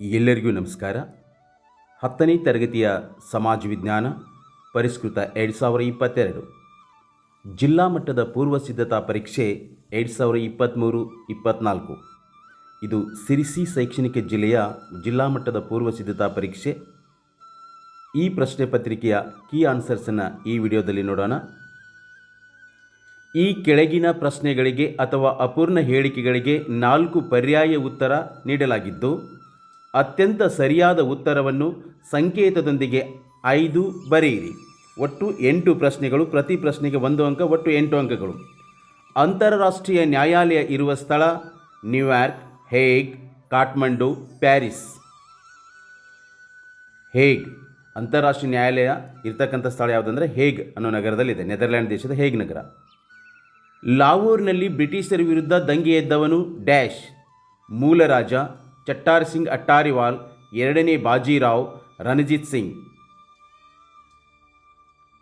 ಎಲ್ಲರಿಗೂ ನಮಸ್ಕಾರ. ಹತ್ತನೇ ತರಗತಿಯ ಸಮಾಜ ವಿಜ್ಞಾನ ಪರಿಷ್ಕೃತ ಎರಡು ಸಾವಿರ ಇಪ್ಪತ್ತೆರಡು. ಜಿಲ್ಲಾ ಮಟ್ಟದ ಪೂರ್ವ ಸಿದ್ಧತಾ ಪರೀಕ್ಷೆ ಎರಡು ಸಾವಿರ ಇಪ್ಪತ್ತ್ಮೂರು ಇಪ್ಪತ್ತ್ನಾಲ್ಕು ಇದು ಸಿರಿಸಿ ಶೈಕ್ಷಣಿಕ ಜಿಲ್ಲೆಯ ಜಿಲ್ಲಾ ಮಟ್ಟದ ಪೂರ್ವ ಸಿದ್ಧತಾ ಪರೀಕ್ಷೆ. ಈ ಪ್ರಶ್ನೆ ಪತ್ರಿಕೆಯ ಕೀ ಆನ್ಸರ್ಸನ್ನು ಈ ವಿಡಿಯೋದಲ್ಲಿ ನೋಡೋಣ. ಈ ಕೆಳಗಿನ ಪ್ರಶ್ನೆಗಳಿಗೆ ಅಥವಾ ಅಪೂರ್ಣ ಹೇಳಿಕೆಗಳಿಗೆ ನಾಲ್ಕು ಪರ್ಯಾಯ ಉತ್ತರ ನೀಡಲಾಗಿದ್ದು ಅತ್ಯಂತ ಸರಿಯಾದ ಉತ್ತರವನ್ನು ಸಂಕೇತದೊಂದಿಗೆ ಐದು ಬರೆಯಿರಿ. ಒಟ್ಟು ಎಂಟು ಪ್ರಶ್ನೆಗಳು, ಪ್ರತಿ ಪ್ರಶ್ನೆಗೆ ಒಂದು ಅಂಕ, ಒಟ್ಟು ಎಂಟು ಅಂಕಗಳು. ಅಂತಾರಾಷ್ಟ್ರೀಯ ನ್ಯಾಯಾಲಯ ಇರುವ ಸ್ಥಳ, ನ್ಯೂಯಾರ್ಕ್, ಹೇಗ್, ಕಾಠ್ಮಂಡು, ಪ್ಯಾರಿಸ್. ಹೇಗ್? ಅಂತಾರಾಷ್ಟ್ರೀಯ ನ್ಯಾಯಾಲಯ ಇರ್ತಕ್ಕಂಥ ಸ್ಥಳ ಯಾವುದಂದರೆ ಹೇಗ್ ಅನ್ನೋ ನಗರದಲ್ಲಿದೆ, ನೆದರ್ಲ್ಯಾಂಡ್ ದೇಶದ ಹೇಗ್ ನಗರ. ಲಾವೋರ್ನಲ್ಲಿ ಬ್ರಿಟಿಷರ ವಿರುದ್ಧ ದಂಗೆ ಎದ್ದವನು ಡ್ಯಾಶ್, ಮೂಲ ರಾಜ ಚಟ್ಟಾರ್ ಸಿಂಗ್ ಅಟ್ಟಾರಿವಾಲ್, ಎರಡನೇ Bajirao Ranjit Singh.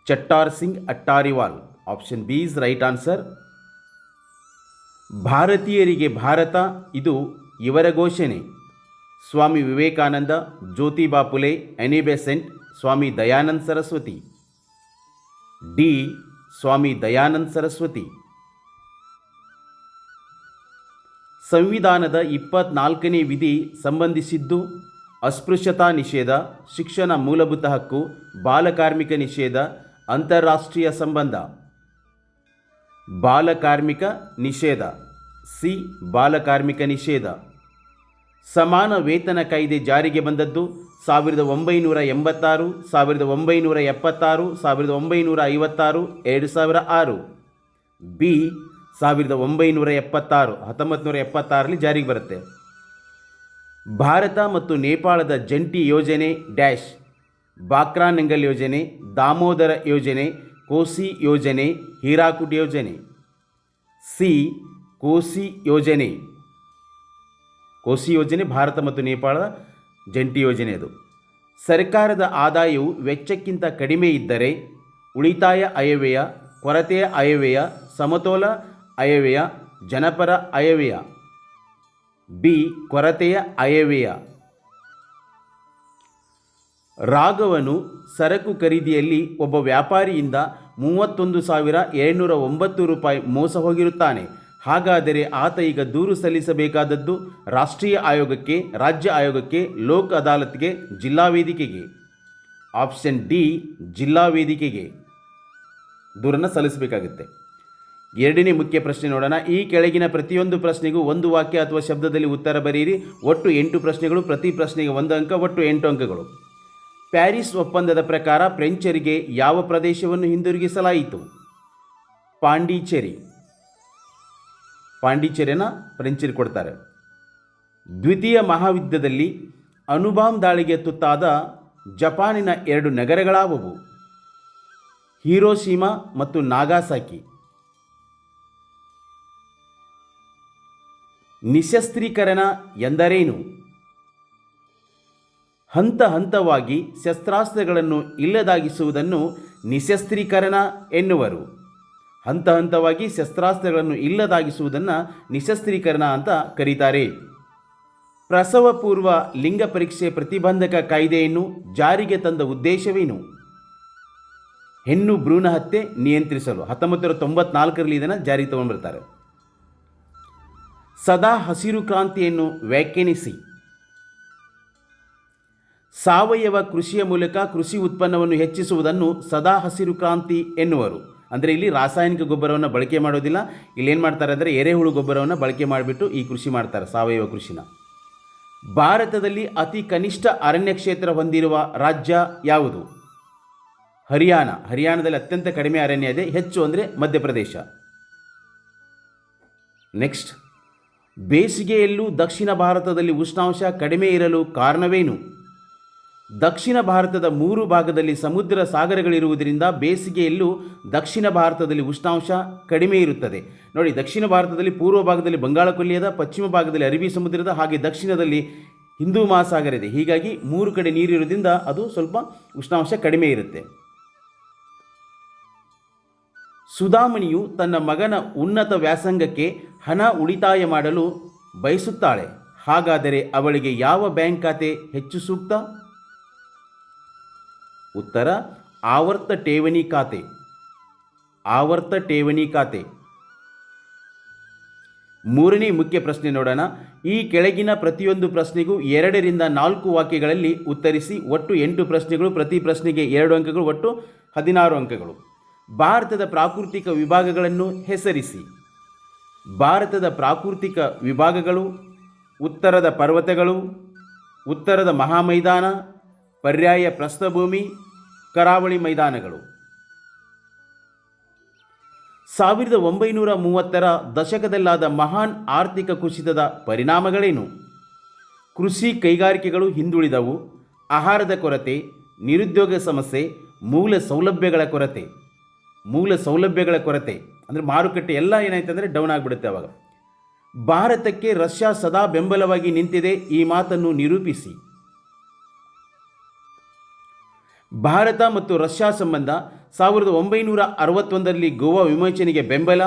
Chattar Singh Attariwala, option B is right answer. ಭಾರತೀಯರಿಗೆ ಭಾರತ, ಇದು ಇವರ ಘೋಷಣೆ. ಸ್ವಾಮಿ ವಿವೇಕಾನಂದ, ಜ್ಯೋತಿಬಾ ಫುಲೆ ಸ್ವಾಮಿ ದಯಾನಂದ ಸರಸ್ವತಿ. ಡಿ, ಸ್ವಾಮಿ ದಯಾನಂದ ಸರಸ್ವತಿ. ಸಂವಿಧಾನದ ಇಪ್ಪತ್ನಾಲ್ಕನೇ ವಿಧಿ ಸಂಬಂಧಿಸಿದ್ದು ಅಸ್ಪೃಶ್ಯತಾ ನಿಷೇಧ, ಶಿಕ್ಷಣ ಮೂಲಭೂತ ಹಕ್ಕು, ಬಾಲಕಾರ್ಮಿಕ ನಿಷೇಧ, ಅಂತಾರಾಷ್ಟ್ರೀಯ ಸಂಬಂಧ. ಬಾಲಕಾರ್ಮಿಕ ನಿಷೇಧ. ಸಿ. ಬಾಲಕಾರ್ಮಿಕ ನಿಷೇಧ. ಸಮಾನ ವೇತನ ಕಾಯ್ದೆ ಜಾರಿಗೆ ಬಂದದ್ದು ಸಾವಿರದ ಒಂಬೈನೂರ ಎಂಬತ್ತಾರು, ಸಾವಿರದ ಒಂಬೈನೂರ ಎಪ್ಪತ್ತಾರು, ಸಾವಿರದ ಒಂಬೈನೂರ ಐವತ್ತಾರು, ಎರಡು ಸಾವಿರ ಆರು. ಬಿ. ಸಾವಿರದ ಒಂಬೈನೂರ ಎಪ್ಪತ್ತಾರು ಹತ್ತೊಂಬತ್ತು ನೂರ ಎಪ್ಪತ್ತಾರರಲ್ಲಿ ಜಾರಿಗೆ ಬರುತ್ತೆ. ಭಾರತ ಮತ್ತು ನೇಪಾಳದ ಜಂಟಿ ಯೋಜನೆ ಡ್ಯಾಶ್ ಬಾಕ್ರಾನಂಗಲ್ ಯೋಜನೆ, ದಾಮೋದರ ಯೋಜನೆ, ಕೋಸಿ ಯೋಜನೆ, ಹೀರಾಕುಡ್ ಯೋಜನೆ. ಸಿ, ಕೋಸಿ ಯೋಜನೆ. ಕೋಸಿ ಯೋಜನೆ ಭಾರತ ಮತ್ತು ನೇಪಾಳದ ಜಂಟಿ ಯೋಜನೆ ಅದು. ಸರ್ಕಾರದ ಆದಾಯವು ವೆಚ್ಚಕ್ಕಿಂತ ಕಡಿಮೆ ಇದ್ದರೆ ಉಳಿತಾಯ ಅಯವ್ಯಯ ಕೊರತೆಯ ಅಯವ್ಯಯ ಸಮತೋಲ ಅಯವ್ಯಯ, ಜನಪರ ಅಯವ್ಯಯ. ಬಿ, ಕೊರತೆಯ ಅಯವ್ಯಯ. ರಾಘವನು ಸರಕು ಖರೀದಿಯಲ್ಲಿ ಒಬ್ಬ ವ್ಯಾಪಾರಿಯಿಂದ ಮೂವತ್ತೊಂದು ಸಾವಿರ ಏಳ್ನೂರ ಒಂಬತ್ತು ರೂಪಾಯಿ ಮೋಸ ಹೋಗಿರುತ್ತಾನೆ. ಹಾಗಾದರೆ ಆತ ಈಗ ದೂರು ಸಲ್ಲಿಸಬೇಕಾದದ್ದು ರಾಷ್ಟ್ರೀಯ ಆಯೋಗಕ್ಕೆ, ರಾಜ್ಯ ಆಯೋಗಕ್ಕೆ, ಲೋಕ್ ಅದಾಲತ್ಗೆ, ಜಿಲ್ಲಾ ವೇದಿಕೆಗೆ. ಆಪ್ಷನ್ ಡಿ, ಜಿಲ್ಲಾ ವೇದಿಕೆಗೆ. ದೂರನ್ನು ಸಲ್ಲಿಸಬೇಕಾಗುತ್ತೆ. ಎರಡನೇ ಮುಖ್ಯ ಪ್ರಶ್ನೆ ನೋಡೋಣ. ಈ ಕೆಳಗಿನ ಪ್ರತಿಯೊಂದು ಪ್ರಶ್ನೆಗೂ ಒಂದು ವಾಕ್ಯ ಅಥವಾ ಶಬ್ದದಲ್ಲಿ ಉತ್ತರ ಬರೆಯಿರಿ. ಒಟ್ಟು ಎಂಟು ಪ್ರಶ್ನೆಗಳು, ಪ್ರತಿ ಪ್ರಶ್ನೆಗೆ ಒಂದು ಅಂಕ, ಒಟ್ಟು ಎಂಟು ಅಂಕಗಳು. ಪ್ಯಾರಿಸ್ ಒಪ್ಪಂದದ ಪ್ರಕಾರ ಫ್ರೆಂಚರಿಗೆ ಯಾವ ಪ್ರದೇಶವನ್ನು ಹಿಂದಿರುಗಿಸಲಾಯಿತು? ಪಾಂಡಿಚೇರಿ. ಪಾಂಡಿಚೇರಿಯನ್ನು ಫ್ರೆಂಚರಿಗೆ ಕೊಡ್ತಾರೆ. ದ್ವಿತೀಯ ಮಹಾಯುದ್ಧದಲ್ಲಿ ಅನುಬಾಮ್ ದಾಳಿಗೆ ತುತ್ತಾದ ಜಪಾನಿನ ಎರಡು ನಗರಗಳಾವುವು. ಹೀರೋಸೀಮಾ ಮತ್ತು ನಾಗಾಸಾಕಿ. ನಿಶಸ್ತ್ರೀಕರಣ ಎಂದರೇನು? ಹಂತ ಹಂತವಾಗಿ ಶಸ್ತ್ರಾಸ್ತ್ರಗಳನ್ನು ಇಲ್ಲದಾಗಿಸುವುದನ್ನು ನಿಶಸ್ತ್ರೀಕರಣ ಎನ್ನುವರು. ಹಂತ ಹಂತವಾಗಿ ಶಸ್ತ್ರಾಸ್ತ್ರಗಳನ್ನು ಇಲ್ಲದಾಗಿಸುವುದನ್ನು ನಿಶಸ್ತ್ರೀಕರಣ ಅಂತ ಕರೀತಾರೆ. ಪ್ರಸವ ಪೂರ್ವ ಲಿಂಗ ಪರೀಕ್ಷೆ ಪ್ರತಿಬಂಧಕ ಕಾಯ್ದೆಯನ್ನು ಜಾರಿಗೆ ತಂದ ಉದ್ದೇಶವೇನು? ಹೆಣ್ಣು ಭ್ರೂಣ ಹತ್ಯೆ ನಿಯಂತ್ರಿಸಲು. ಹತ್ತೊಂಬತ್ತು ನೂರ ತೊಂಬತ್ನಾಲ್ಕರಲ್ಲಿ ಇದನ್ನು ಜಾರಿಗೆ ತಗೊಂಡ್ಬರ್ತಾರೆ. ಸದಾ ಹಸಿರು ಕ್ರಾಂತಿಯನ್ನು ವ್ಯಾಖ್ಯಾನಿಸಿ. ಸಾವಯವ ಕೃಷಿಯ ಮೂಲಕ ಕೃಷಿ ಉತ್ಪನ್ನವನ್ನು ಹೆಚ್ಚಿಸುವುದನ್ನು ಸದಾ ಹಸಿರು ಕ್ರಾಂತಿ ಎನ್ನುವರು. ಅಂದರೆ ಇಲ್ಲಿ ರಾಸಾಯನಿಕ ಗೊಬ್ಬರವನ್ನು ಬಳಕೆ ಮಾಡೋದಿಲ್ಲ. ಇಲ್ಲಿ ಏನು ಮಾಡ್ತಾರೆ ಅಂದರೆ ಎರೆಹುಳು ಗೊಬ್ಬರವನ್ನು ಬಳಕೆ ಮಾಡಿಬಿಟ್ಟು ಈ ಕೃಷಿ ಮಾಡ್ತಾರೆ ಸಾವಯವ ಕೃಷಿನ. ಭಾರತದಲ್ಲಿ ಅತಿ ಕನಿಷ್ಠ ಅರಣ್ಯ ಕ್ಷೇತ್ರ ಹೊಂದಿರುವ ರಾಜ್ಯ ಯಾವುದು? ಹರಿಯಾಣ. ಹರಿಯಾಣದಲ್ಲಿ ಅತ್ಯಂತ ಕಡಿಮೆ ಅರಣ್ಯ ಇದೆ. ಹೆಚ್ಚು ಅಂದರೆ ಮಧ್ಯಪ್ರದೇಶ. ನೆಕ್ಸ್ಟ್ ಬೇಸಿಗೆಯಲ್ಲೂ ದಕ್ಷಿಣ ಭಾರತದಲ್ಲಿ ಉಷ್ಣಾಂಶ ಕಡಿಮೆ ಇರಲು ಕಾರಣವೇನು? ದಕ್ಷಿಣ ಭಾರತದ ಮೂರು ಭಾಗದಲ್ಲಿ ಸಮುದ್ರ ಸಾಗರಗಳಿರುವುದರಿಂದ ಬೇಸಿಗೆಯಲ್ಲೂ ದಕ್ಷಿಣ ಭಾರತದಲ್ಲಿ ಉಷ್ಣಾಂಶ ಕಡಿಮೆ ಇರುತ್ತದೆ. ನೋಡಿ, ದಕ್ಷಿಣ ಭಾರತದಲ್ಲಿ ಪೂರ್ವ ಭಾಗದಲ್ಲಿ ಬಂಗಾಳ ಕೊಲ್ಲಿಯದ ಪಶ್ಚಿಮ ಭಾಗದಲ್ಲಿ ಅರಬ್ಬಿ ಸಮುದ್ರದ ಹಾಗೆ ದಕ್ಷಿಣದಲ್ಲಿ ಹಿಂದೂ ಮಹಾಸಾಗರ ಇದೆ. ಹೀಗಾಗಿ ಮೂರು ಕಡೆ ನೀರಿರೋದ್ರಿಂದ ಅದು ಸ್ವಲ್ಪ ಉಷ್ಣಾಂಶ ಕಡಿಮೆ ಇರುತ್ತೆ. ಸುಧಾಮಣಿಯು ತನ್ನ ಮಗನ ಉನ್ನತ ವ್ಯಾಸಂಗಕ್ಕೆ ಹಣ ಉಳಿತಾಯ ಮಾಡಲು ಬಯಸುತ್ತಾಳೆ. ಹಾಗಾದರೆ ಅವಳಿಗೆ ಯಾವ ಬ್ಯಾಂಕ್ ಖಾತೆ ಹೆಚ್ಚು ಸೂಕ್ತ? ಉತ್ತರ, ಆವರ್ತ ಠೇವಣಿ ಖಾತೆ. ಆವರ್ತ ಠೇವಣಿ ಖಾತೆ. ಮೂರನೇ ಮುಖ್ಯ ಪ್ರಶ್ನೆ ನೋಡೋಣ. ಈ ಕೆಳಗಿನ ಪ್ರತಿಯೊಂದು ಪ್ರಶ್ನೆಗೂ ಎರಡರಿಂದ ನಾಲ್ಕು ವಾಕ್ಯಗಳಲ್ಲಿ ಉತ್ತರಿಸಿ ಒಟ್ಟು ಎಂಟು ಪ್ರಶ್ನೆಗಳು, ಪ್ರತಿ ಪ್ರಶ್ನೆಗೆ ಎರಡು ಅಂಕಗಳು, ಒಟ್ಟು ಹದಿನಾರು ಅಂಕಗಳು. ಭಾರತದ ಪ್ರಾಕೃತಿಕ ವಿಭಾಗಗಳನ್ನು ಹೆಸರಿಸಿ. ಭಾರತದ ಪ್ರಾಕೃತಿಕ ವಿಭಾಗಗಳು, ಉತ್ತರದ ಪರ್ವತಗಳು, ಉತ್ತರದ ಮಹಾಮೈದಾನ, ಪರ್ಯಾಯ ಪ್ರಸ್ಥಭೂಮಿ, ಕರಾವಳಿ ಮೈದಾನಗಳು. ಸಾವಿರದ ಒಂಬೈನೂರ ಮೂವತ್ತರ ದಶಕದಲ್ಲಾದ ಮಹಾನ್ ಆರ್ಥಿಕ ಕುಸಿತದ ಪರಿಣಾಮಗಳೇನು? ಕೃಷಿ ಕೈಗಾರಿಕೆಗಳು ಹಿಂದುಳಿದವು, ಆಹಾರದ ಕೊರತೆ, ನಿರುದ್ಯೋಗ ಸಮಸ್ಯೆ, ಮೂಲ ಸೌಲಭ್ಯಗಳ ಕೊರತೆ. ಮೂಲ ಸೌಲಭ್ಯಗಳ ಕೊರತೆ, ಅಂದರೆ ಮಾರುಕಟ್ಟೆ ಎಲ್ಲ ಏನಾಯ್ತು ಅಂದರೆ ಡೌನ್ ಆಗಿಬಿಡುತ್ತೆ ಅವಾಗ. ಭಾರತಕ್ಕೆ ರಷ್ಯಾ ಸದಾ ಬೆಂಬಲವಾಗಿ ನಿಂತಿದೆ, ಈ ಮಾತನ್ನು ನಿರೂಪಿಸಿ. ಭಾರತ ಮತ್ತು ರಷ್ಯಾ ಸಂಬಂಧ ಸಾವಿರದ ಒಂಬೈನೂರ ಅರವತ್ತೊಂದರಲ್ಲಿ ಗೋವಾ ವಿಮೋಚನೆಗೆ ಬೆಂಬಲ,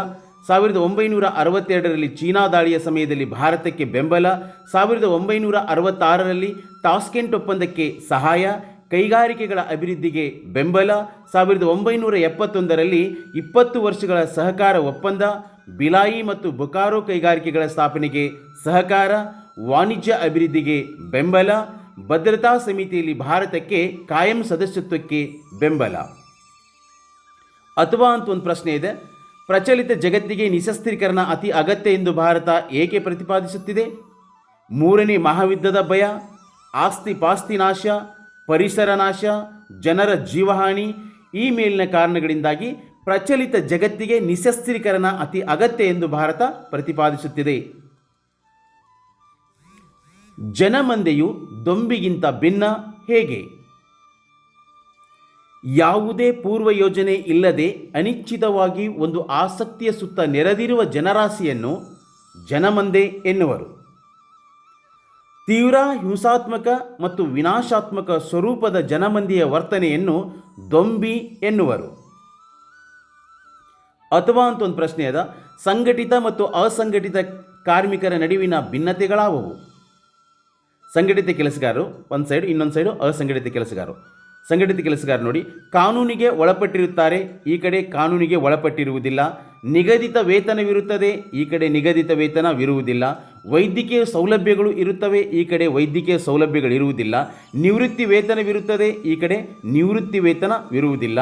ಸಾವಿರದ ಒಂಬೈನೂರ ಅರವತ್ತೆರಡರಲ್ಲಿ ಚೀನಾ ದಾಳಿಯ ಸಮಯದಲ್ಲಿ ಭಾರತಕ್ಕೆ ಬೆಂಬಲ, ಸಾವಿರದ ಒಂಬೈನೂರ ಅರವತ್ತಾರರಲ್ಲಿ ಟಾಸ್ಕೆಂಟ್ ಒಪ್ಪಂದಕ್ಕೆ ಸಹಾಯ ಕೈಗಾರಿಕೆಗಳ ಅಭಿವೃದ್ಧಿಗೆ ಬೆಂಬಲ. ಸಾವಿರದ ಒಂಬೈನೂರ ಎಪ್ಪತ್ತೊಂದರಲ್ಲಿ ಇಪ್ಪತ್ತು ವರ್ಷಗಳ ಸಹಕಾರ ಒಪ್ಪಂದ, ಬಿಲಾಯಿ ಮತ್ತು ಬೊಕಾರೋ ಕೈಗಾರಿಕೆಗಳ ಸ್ಥಾಪನೆಗೆ ಸಹಕಾರ, ವಾಣಿಜ್ಯ ಅಭಿವೃದ್ಧಿಗೆ ಬೆಂಬಲ, ಭದ್ರತಾ ಸಮಿತಿಯಲ್ಲಿ ಭಾರತಕ್ಕೆ ಕಾಯಂ ಸದಸ್ಯತ್ವಕ್ಕೆ ಬೆಂಬಲ. ಅಥವಾ ಅಂತ ಒಂದು ಪ್ರಶ್ನೆ ಇದೆ. ಪ್ರಚಲಿತ ಜಗತ್ತಿಗೆ ನಿಶಸ್ತ್ರೀಕರಣ ಅತಿ ಅಗತ್ಯ ಎಂದು ಭಾರತ ಏಕೆ ಪ್ರತಿಪಾದಿಸುತ್ತಿದೆ? ಮೂರನೇ ಮಹಾಯುದ್ಧದ ಭಯ, ಆಸ್ತಿ ಪಾಸ್ತಿ ನಾಶ ಪರಿಸರ ನಾಶ, ಜನರ ಜೀವಹಾನಿ ಈ ಮೇಲಿನ ಕಾರಣಗಳಿಂದಾಗಿ ಪ್ರಚಲಿತ ಜಗತ್ತಿಗೆ ನಿಶಸ್ತ್ರೀಕರಣ ಅತಿ ಅಗತ್ಯ ಎಂದು ಭಾರತ ಪ್ರತಿಪಾದಿಸುತ್ತಿದೆ. ಜನಮಂದೆಯು ದೊಂಬಿಗಿಂತ ಭಿನ್ನ ಹೇಗೆ? ಯಾವುದೇ ಪೂರ್ವ ಯೋಜನೆ ಇಲ್ಲದೆ ಅನಿಶ್ಚಿತವಾಗಿ ಒಂದು ಆಸಕ್ತಿಯ ಸುತ್ತ ನೆರೆದಿರುವ ಜನರಾಶಿಯನ್ನು ಜನಮಂದೆ ಎನ್ನುವರು. ತೀವ್ರ ಹಿಂಸಾತ್ಮಕ ಮತ್ತು ವಿನಾಶಾತ್ಮಕ ಸ್ವರೂಪದ ಜನಮಂದಿಯ ವರ್ತನೆಯನ್ನು ದೊಂಬಿ ಎನ್ನುವರು. ಅಥವಾ ಅಂತ ಒಂದು ಪ್ರಶ್ನೆ ಅದ, ಸಂಘಟಿತ ಮತ್ತು ಅಸಂಘಟಿತ ಕಾರ್ಮಿಕರ ನಡುವಿನ ಭಿನ್ನತೆಗಳಾವವು? ಸಂಘಟಿತ ಕೆಲಸಗಾರರು, ಒಂದು ಸೈಡ್ ಇನ್ನೊಂದು ಸೈಡು ಅಸಂಘಟಿತ ಕೆಲಸಗಾರರು. ಸಂಘಟಿತ ಕೆಲಸಗಾರ ನೋಡಿ, ಕಾನೂನಿಗೆ ಒಳಪಟ್ಟಿರುತ್ತಾರೆ, ಈ ಕಡೆ ಕಾನೂನಿಗೆ ಒಳಪಟ್ಟಿರುವುದಿಲ್ಲ ನಿಗದಿತ ವೇತನವಿರುತ್ತದೆ, ಈ ಕಡೆ ನಿಗದಿತ ವೇತನವಿರುವುದಿಲ್ಲ. ವೈದ್ಯಕೀಯ ಸೌಲಭ್ಯಗಳು ಇರುತ್ತವೆ, ಈ ಕಡೆ ವೈದ್ಯಕೀಯ ಸೌಲಭ್ಯಗಳಿರುವುದಿಲ್ಲ. ನಿವೃತ್ತಿ ವೇತನವಿರುತ್ತದೆ, ಈ ಕಡೆ ನಿವೃತ್ತಿ ವೇತನವಿರುವುದಿಲ್ಲ.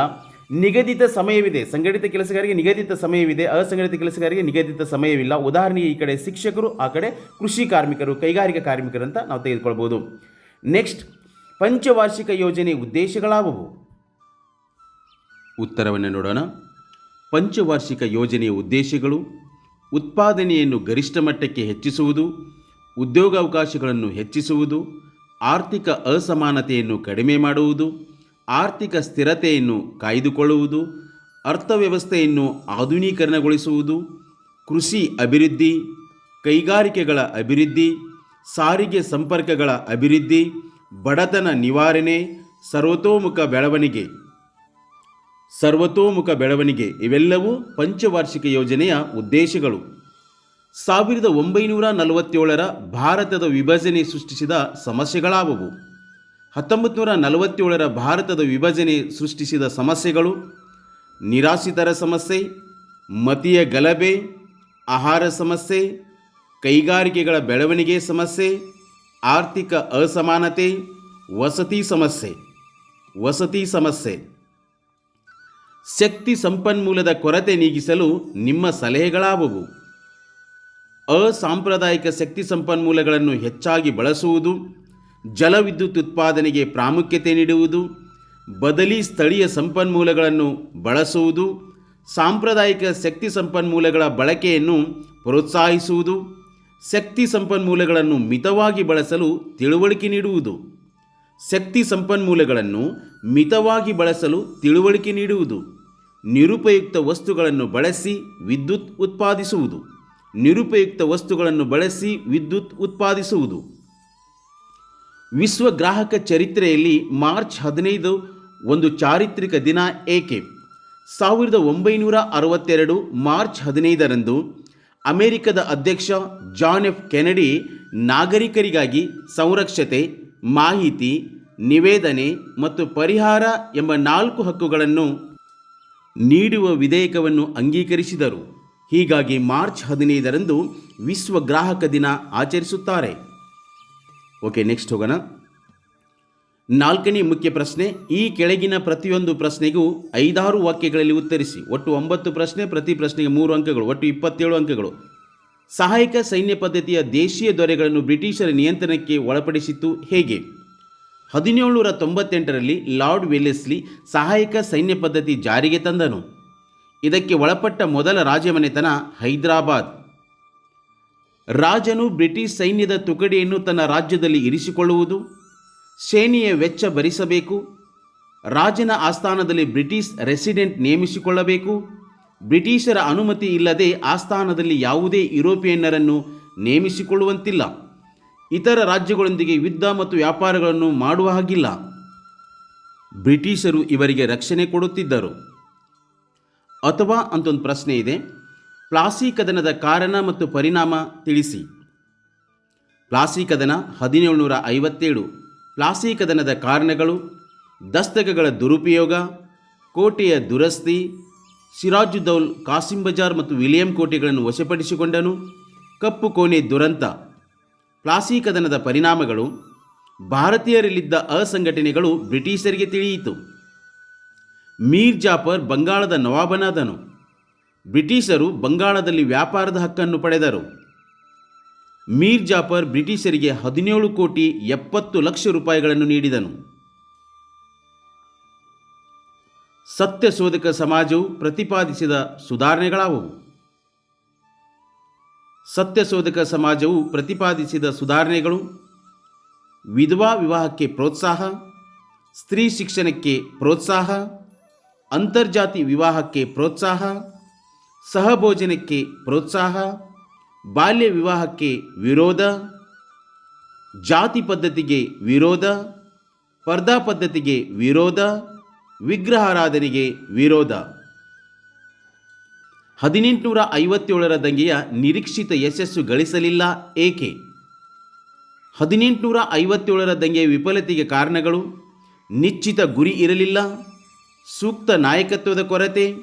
ನಿಗದಿತ ಸಮಯವಿದೆ, ಸಂಘಟಿತ ಕೆಲಸಗಾರರಿಗೆ ನಿಗದಿತ ಸಮಯವಿದೆ, ಅಸಂಘಟಿತ ಕೆಲಸಗಾರರಿಗೆ ನಿಗದಿತ ಸಮಯವಿಲ್ಲ. ಉದಾಹರಣೆಗೆ ಈ ಕಡೆ ಶಿಕ್ಷಕರು, ಆ ಕಡೆ ಕೃಷಿ ಕಾರ್ಮಿಕರು, ಕೈಗಾರಿಕಾ ಕಾರ್ಮಿಕರು ಅಂತ ನಾವು ತೆಗೆದುಕೊಳ್ಬೋದು. ನೆಕ್ಸ್ಟ್, ಪಂಚವಾರ್ಷಿಕ ಯೋಜನೆ ಉದ್ದೇಶಗಳಾವುವು? ಉತ್ತರವನ್ನು ನೋಡೋಣ. ಪಂಚವಾರ್ಷಿಕ ಯೋಜನೆಯ ಉದ್ದೇಶಗಳು, ಉತ್ಪಾದನೆಯನ್ನು ಗರಿಷ್ಠ ಮಟ್ಟಕ್ಕೆ ಹೆಚ್ಚಿಸುವುದು, ಉದ್ಯೋಗಾವಕಾಶಗಳನ್ನು ಹೆಚ್ಚಿಸುವುದು, ಆರ್ಥಿಕ ಅಸಮಾನತೆಯನ್ನು ಕಡಿಮೆ ಮಾಡುವುದು, ಆರ್ಥಿಕ ಸ್ಥಿರತೆಯನ್ನು ಕಾಯ್ದುಕೊಳ್ಳುವುದು, ಅರ್ಥವ್ಯವಸ್ಥೆಯನ್ನು ಆಧುನೀಕರಣಗೊಳಿಸುವುದು, ಕೃಷಿ ಅಭಿವೃದ್ಧಿ, ಕೈಗಾರಿಕೆಗಳ ಅಭಿವೃದ್ಧಿ, ಸಾರಿಗೆ ಸಂಪರ್ಕಗಳ ಅಭಿವೃದ್ಧಿ, ಬಡತನ ನಿವಾರಣೆ, ಸರ್ವತೋಮುಖ ಬೆಳವಣಿಗೆ. ಸರ್ವತೋಮುಖ ಬೆಳವಣಿಗೆ ಇವೆಲ್ಲವೂ ಪಂಚವಾರ್ಷಿಕ ಯೋಜನೆಯ ಉದ್ದೇಶಗಳು. ಸಾವಿರದ ಒಂಬೈನೂರ ನಲವತ್ತೇಳರ ಭಾರತದ ವಿಭಜನೆ ಸೃಷ್ಟಿಸಿದ ಸಮಸ್ಯೆಗಳಾವವು. ಹತ್ತೊಂಬತ್ತು ನೂರ ನಲವತ್ತೇಳರ ಭಾರತದ ವಿಭಜನೆ ಸೃಷ್ಟಿಸಿದ ಸಮಸ್ಯೆಗಳು, ನಿರಾಶ್ರಿತರ ಸಮಸ್ಯೆ, ಮತೀಯ ಗಲಭೆ, ಆಹಾರ ಸಮಸ್ಯೆ, ಕೈಗಾರಿಕೆಗಳ ಬೆಳವಣಿಗೆ ಸಮಸ್ಯೆ, ಆರ್ಥಿಕ ಅಸಮಾನತೆ, ವಸತಿ ಸಮಸ್ಯೆ ವಸತಿ ಸಮಸ್ಯೆ. ಶಕ್ತಿ ಸಂಪನ್ಮೂಲದ ಕೊರತೆ ನೀಗಿಸಲು ನಿಮ್ಮ ಸಲಹೆಗಳಾವುವು? ಅಸಾಂಪ್ರದಾಯಿಕ ಶಕ್ತಿ ಸಂಪನ್ಮೂಲಗಳನ್ನು ಹೆಚ್ಚಾಗಿ ಬಳಸುವುದು, ಜಲವಿದ್ಯುತ್ ಉತ್ಪಾದನೆಗೆ ಪ್ರಾಮುಖ್ಯತೆ ನೀಡುವುದು, ಬದಲಿ ಸ್ಥಳೀಯ ಸಂಪನ್ಮೂಲಗಳನ್ನು ಬಳಸುವುದು, ಸಾಂಪ್ರದಾಯಿಕ ಶಕ್ತಿ ಸಂಪನ್ಮೂಲಗಳ ಬಳಕೆಯನ್ನು ಪ್ರೋತ್ಸಾಹಿಸುವುದು, ಶಕ್ತಿ ಸಂಪನ್ಮೂಲಗಳನ್ನು ಮಿತವಾಗಿ ಬಳಸಲು ತಿಳುವಳಿಕೆ ನೀಡುವುದು. ಶಕ್ತಿ ಸಂಪನ್ಮೂಲಗಳನ್ನು ಮಿತವಾಗಿ ಬಳಸಲು ತಿಳುವಳಿಕೆ ನೀಡುವುದು. ನಿರುಪಯುಕ್ತ ವಸ್ತುಗಳನ್ನು ಬಳಸಿ ವಿದ್ಯುತ್ ಉತ್ಪಾದಿಸುವುದು. ನಿರುಪಯುಕ್ತ ವಸ್ತುಗಳನ್ನು ಬಳಸಿ ವಿದ್ಯುತ್ ಉತ್ಪಾದಿಸುವುದು. ವಿಶ್ವ ಗ್ರಾಹಕ ಚರಿತ್ರೆಯಲ್ಲಿ ಮಾರ್ಚ್ ಹದಿನೈದು ಒಂದು ಚಾರಿತ್ರಿಕ ದಿನ ಏಕೆ? ಸಾವಿರದ ಒಂಬೈನೂರ ಅರವತ್ತೆರಡು ಮಾರ್ಚ್ ಹದಿನೈದರಂದು ಅಮೆರಿಕದ ಅಧ್ಯಕ್ಷ ಜಾನ್ ಎಫ್ ಕೆನಡಿ ನಾಗರಿಕರಿಗಾಗಿ ಸಂರಕ್ಷತೆ ಮಾಹಿತಿ, ನಿವೇದನೆ ಮತ್ತು ಪರಿಹಾರ ಎಂಬ ನಾಲ್ಕು ಹಕ್ಕುಗಳನ್ನು ನೀಡುವ ವಿಧೇಯಕವನ್ನು ಅಂಗೀಕರಿಸಿದರು. ಹೀಗಾಗಿ ಮಾರ್ಚ್ ಹದಿನೈದರಂದು ವಿಶ್ವ ಗ್ರಾಹಕ ದಿನ ಆಚರಿಸುತ್ತಾರೆ. ಓಕೆ ನೆಕ್ಸ್ಟ್ ಹೋಗೋಣ. ನಾಲ್ಕನೇ ಮುಖ್ಯ ಪ್ರಶ್ನೆ, ಈ ಕೆಳಗಿನ ಪ್ರತಿಯೊಂದು ಪ್ರಶ್ನೆಗೂ ಐದಾರು ವಾಕ್ಯಗಳಲ್ಲಿ ಉತ್ತರಿಸಿ. ಒಟ್ಟು ಒಂಬತ್ತು ಪ್ರಶ್ನೆ, ಪ್ರತಿ ಪ್ರಶ್ನೆಗೆ ಮೂರು ಅಂಕಗಳು, ಒಟ್ಟು ಇಪ್ಪತ್ತೇಳು ಅಂಕಗಳು. ಸಹಾಯಕ ಸೈನ್ಯ ಪದ್ಧತಿಯ ದೇಶೀಯ ದೊರೆಗಳನ್ನು ಬ್ರಿಟಿಷರ ನಿಯಂತ್ರಣಕ್ಕೆ ಒಳಪಡಿಸಿತ್ತು ಹೇಗೆ? ಹದಿನೇಳುನೂರ ತೊಂಬತ್ತೆಂಟರಲ್ಲಿ ಲಾರ್ಡ್ ವೆಲ್ಲೆಸ್ಲಿ ಸಹಾಯಕ ಸೈನ್ಯ ಪದ್ಧತಿ ಜಾರಿಗೆ ತಂದನು. ಇದಕ್ಕೆ ಒಳಪಟ್ಟ ಮೊದಲ ರಾಜಮನೆತನ ಹೈದರಾಬಾದ್. ರಾಜನು ಬ್ರಿಟಿಷ್ ಸೈನ್ಯದ ತುಕಡಿಯನ್ನು ತನ್ನ ರಾಜ್ಯದಲ್ಲಿ ಇರಿಸಿಕೊಳ್ಳುವುದು ಸೇನೆಯ ವೆಚ್ಚ ಭರಿಸಬೇಕು, ರಾಜನ ಆಸ್ಥಾನದಲ್ಲಿ ಬ್ರಿಟಿಷ್ ರೆಸಿಡೆಂಟ್ ನೇಮಿಸಿಕೊಳ್ಳಬೇಕು ಬ್ರಿಟಿಷರ ಅನುಮತಿ ಇಲ್ಲದೆ ಆಸ್ಥಾನದಲ್ಲಿ ಯಾವುದೇ ಯುರೋಪಿಯನ್ನರನ್ನು ನೇಮಿಸಿಕೊಳ್ಳುವಂತಿಲ್ಲ. ಇತರ ರಾಜ್ಯಗಳೊಂದಿಗೆ ಯುದ್ಧ ಮತ್ತು ವ್ಯಾಪಾರಗಳನ್ನು ಮಾಡುವ ಹಾಗಿಲ್ಲ. ಬ್ರಿಟಿಷರು ಇವರಿಗೆ ರಕ್ಷಣೆ ಕೊಡುತ್ತಿದ್ದರು. ಅಥವಾ ಅಂತ ಒಂದು ಪ್ರಶ್ನೆ ಇದೆ. ಪ್ಲಾಸಿ ಕದನದ ಕಾರಣ ಮತ್ತು ಪರಿಣಾಮ ತಿಳಿಸಿ. ಪ್ಲಾಸಿ ಕದನ ಹದಿನೇಳುನೂರ ಐವತ್ತೇಳು. ಪ್ಲಾಸಿ ಕದನದ ಕಾರಣಗಳು, ದಸ್ತಕಗಳ ದುರುಪಯೋಗ, ಕೋಟೆಯ ದುರಸ್ತಿ ಸಿರಾಜುದ್ದೌಲ್ ಕಾಸಿಂ ಬಜಾರ್ ಮತ್ತು ವಿಲಿಯಂ ಕೋಟೆಗಳನ್ನು ವಶಪಡಿಸಿಕೊಂಡನು. ಕಪ್ಪು ಕೋಣೆ ದುರಂತ. ಪ್ಲಾಸಿ ಕದನದ ಪರಿಣಾಮಗಳು, ಭಾರತೀಯರಲ್ಲಿದ್ದ ಅಸಂಘಟನೆಗಳು ಬ್ರಿಟಿಷರಿಗೆ ತಿಳಿಯಿತು. ಮೀರ್ ಜಾಫರ್ ಬಂಗಾಳದ ನವಾಬನಾದನು. ಬ್ರಿಟಿಷರು ಬಂಗಾಳದಲ್ಲಿ ವ್ಯಾಪಾರದ ಹಕ್ಕನ್ನು ಪಡೆದರು. ಮೀರ್ ಜಾಫರ್ ಬ್ರಿಟಿಷರಿಗೆ ಹದಿನೇಳು ಕೋಟಿ ಎಪ್ಪತ್ತು ಲಕ್ಷ ರೂಪಾಯಿಗಳನ್ನು ನೀಡಿದನು. ಸತ್ಯಶೋಧಕ ಸಮಾಜವು ಪ್ರತಿಪಾದಿಸಿದ ಸುಧಾರಣೆಗಳಾವುವು. ಸತ್ಯಶೋಧಕ ಸಮಾಜವು ಪ್ರತಿಪಾದಿಸಿದ ಸುಧಾರಣೆಗಳು ವಿಧವಾ ವಿವಾಹಕ್ಕೆ ಪ್ರೋತ್ಸಾಹ, ಸ್ತ್ರೀ ಶಿಕ್ಷಣಕ್ಕೆ ಪ್ರೋತ್ಸಾಹ, ಅಂತರ್ಜಾತಿ ವಿವಾಹಕ್ಕೆ ಪ್ರೋತ್ಸಾಹ, ಸಹಭೋಜನಕ್ಕೆ ಪ್ರೋತ್ಸಾಹ, ಬಾಲ್ಯ ವಿವಾಹಕ್ಕೆ ವಿರೋಧ, ಜಾತಿ ಪದ್ಧತಿಗೆ ವಿರೋಧ ಸ್ಪರ್ಧಾ ಪದ್ಧತಿಗೆ ವಿರೋಧ ವಿಗ್ರಹಾರಾಧನೆಗೆ ವಿರೋಧ. ಹದಿನೆಂಟುನೂರ ಐವತ್ತೇಳರ ದಂಗೆಯ ನಿರೀಕ್ಷಿತ ಯಶಸ್ಸು ಗಳಿಸಲಿಲ್ಲ ಏಕೆ? ಹದಿನೆಂಟುನೂರ ಐವತ್ತೇಳರ ದಂಗೆಯ ವಿಫಲತೆಗೆ ಕಾರಣಗಳು? ನಿಶ್ಚಿತ ಗುರಿ ಇರಲಿಲ್ಲ. ಸೂಕ್ತ ನಾಯಕತ್ವದ ಕೊರತೆ?